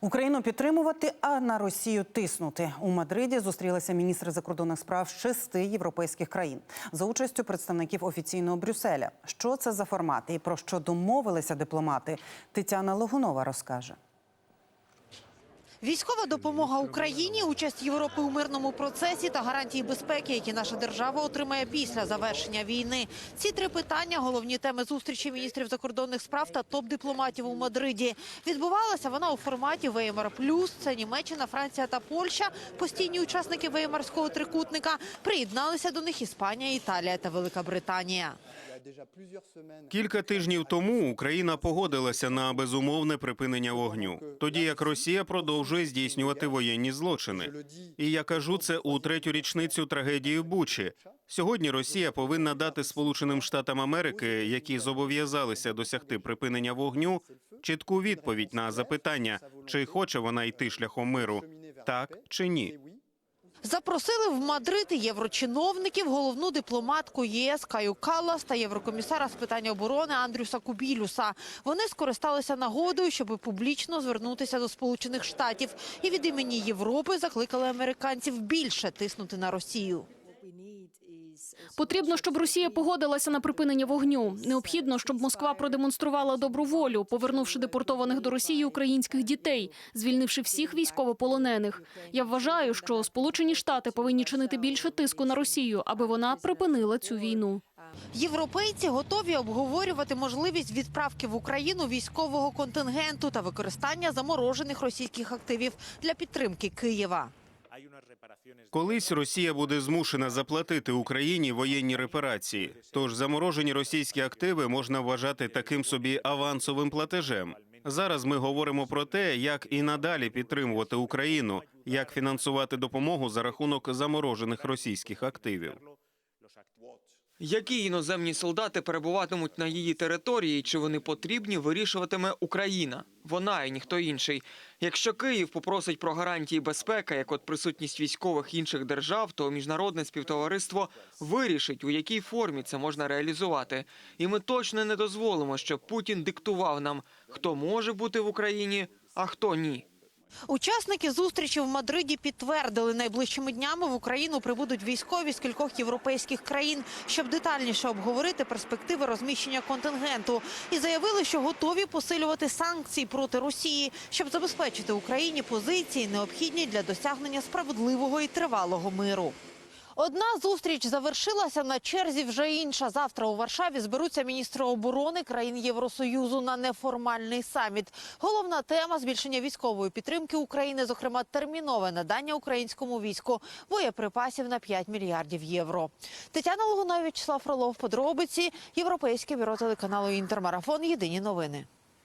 Україну підтримувати, а на Росію тиснути. У Мадриді зустрілися міністри закордонних справ шести європейських країн за участю представників офіційного Брюсселя. Що це за формат і про що домовилися дипломати? Тетяна Логунова розкаже. Військова допомога Україні, участь Європи у мирному процесі та гарантії безпеки, які наша держава отримає після завершення війни. Ці три питання головні теми зустрічі міністрів закордонних справ та топ-дипломатів у Мадриді. Відбувалася вона у форматі Веймар Плюс. Це Німеччина, Франція та Польща. Постійні учасники Веймарського трикутника приєдналися до них Іспанія, Італія та Велика Британія. Кілька тижнів тому Україна погодилася на безумовне припинення вогню, тоді як Росія продовжує здійснювати воєнні злочини. І я кажу це у третю річницю трагедії в Бучі. Сьогодні Росія повинна дати Сполученим Штатам Америки, які зобов'язалися досягти припинення вогню, чітку відповідь на запитання, чи хоче вона йти шляхом миру, так чи ні. Запросили в Мадрид єврочиновників, головну дипломатку ЄС Каю Каллас та єврокомісара з питань оборони Андрюса Кубілюса. Вони скористалися нагодою, щоб публічно звернутися до Сполучених Штатів і від імені Європи закликали американців більше тиснути на Росію. Потрібно, щоб Росія погодилася на припинення вогню. Необхідно, щоб Москва продемонструвала добру волю, повернувши депортованих до Росії українських дітей, звільнивши всіх військовополонених. Я вважаю, що Сполучені Штати повинні чинити більше тиску на Росію, аби вона припинила цю війну. Європейці готові обговорювати можливість відправки в Україну військового контингенту та використання заморожених російських активів для підтримки Києва. Колись Росія буде змушена заплатити Україні воєнні репарації. Тож заморожені російські активи можна вважати таким собі авансовим платежем. Зараз ми говоримо про те, як і надалі підтримувати Україну, як фінансувати допомогу за рахунок заморожених російських активів. Які іноземні солдати перебуватимуть на її території, чи вони потрібні, вирішуватиме Україна. Вона і ніхто інший. Якщо Київ попросить про гарантії безпеки, як от присутність військових інших держав, то міжнародне співтовариство вирішить, у якій формі це можна реалізувати. І ми точно не дозволимо, щоб Путін диктував нам, хто може бути в Україні, а хто ні. Учасники зустрічі в Мадриді підтвердили, найближчими днями в Україну прибудуть військові з кількох європейських країн, щоб детальніше обговорити перспективи розміщення контингенту, і заявили, що готові посилювати санкції проти Росії, щоб забезпечити Україні позиції, необхідні для досягнення справедливого і тривалого миру. Одна зустріч завершилася на черзі. Вже інша завтра у Варшаві зберуться міністри оборони країн Євросоюзу на неформальний саміт. Головна тема збільшення військової підтримки України, зокрема термінове надання українському війську боєприпасів на 5 мільярдів євро. Тетяна Логунович, Вячеслав Фролов, подробиці Європейське бюро телеканалу Інтермарафон. Єдині новини.